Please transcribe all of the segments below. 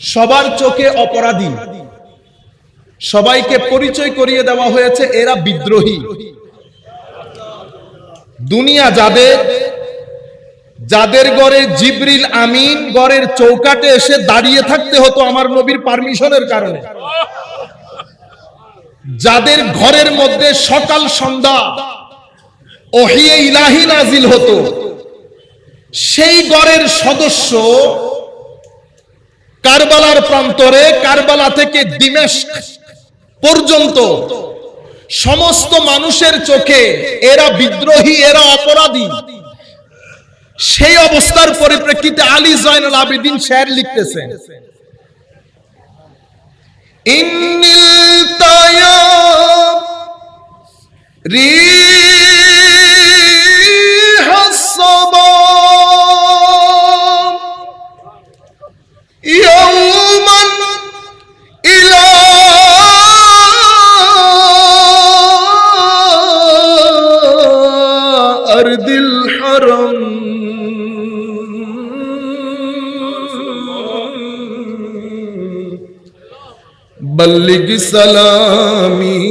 সবার চোখে অপরাধী। সবাইকে পরিচয় করিয়ে দেওয়া হয়েছে, এরা বিদ্রোহী। দুনিয়া যাদের যাদের ঘরে জিবরিল আমিন ঘরের চৌকাটে এসে দাঁড়িয়ে থাকতে হতো আমার নবীর পারমিশনের কারণে। যাদের ঘরের মধ্যে সকাল সন্ধ্যা ওহিয়ে ইলাহি নাজিল হতো, সেই গড়ের সদস্য কারবালার প্রান্তরে, কারবালা থেকে দিমেশ পর্যন্ত সমস্ত মানুষের চোখে এরা বিদ্রোহী, এরা অপরাধী। সেই অবস্থার পরিপ্রেক্ষিতে আলী জয়নুল আবেদিন শেয়ার লিখতেছেন, ইন্নিল তায়া রি بلغ سلامي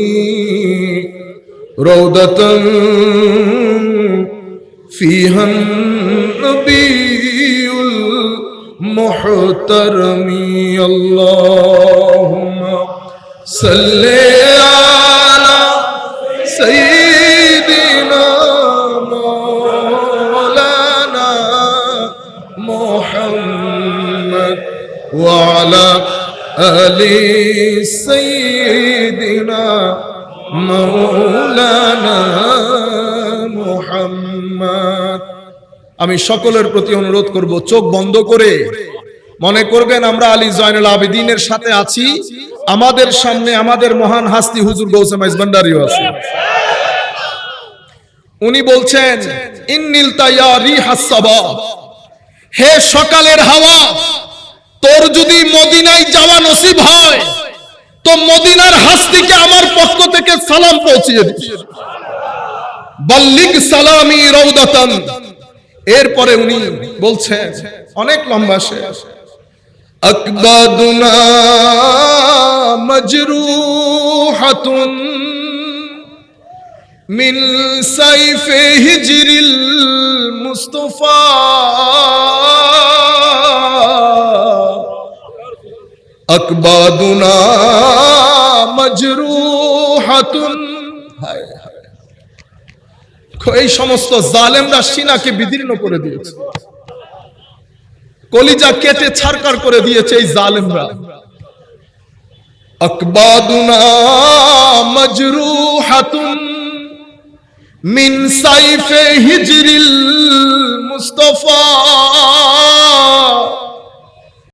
روضة فيها النبي المحترم. اللهم صل على سيدنا مولانا محمد وعلى آل سيدنا مولانا محمد আমি সকলের প্রতি অনুরোধ করব চোখ বন্ধ করে মনে করবেন আমরা আলী জয়নুল আবেদিনের সাথে আছি আমাদের সামনে আমাদের মহান হাস্তি হুজুর গৌসে মাইজ ভান্ডারিও আছে উনি বলছেন ইন্নিল তাইয়ারি হাসাবা হে সকালের হাওয়া তো মদিনার হাস্তিকে আমার পক্ষ থেকে সালাম পৌঁছিয়ে দিস বাল্লিক সালামি রৌদাতান এরপরে উনি বলছেন, অনেক লম্বা শেষ আকবাদুনা মজরুহাতুন মিন সাইফে হিজরিল মুস্তফা। আকবাদুনা মজরুহাতুন। এই সমস্ত জালেমরা সিনাকে বিদীর্ণ করে দিয়েছে। কলিজা কেটে ছারকার করে দিয়েছে এই জালেমরা। আকবাদুনা মজরুহাতুন মিন সাইফে হিজরিল মুস্তাফা।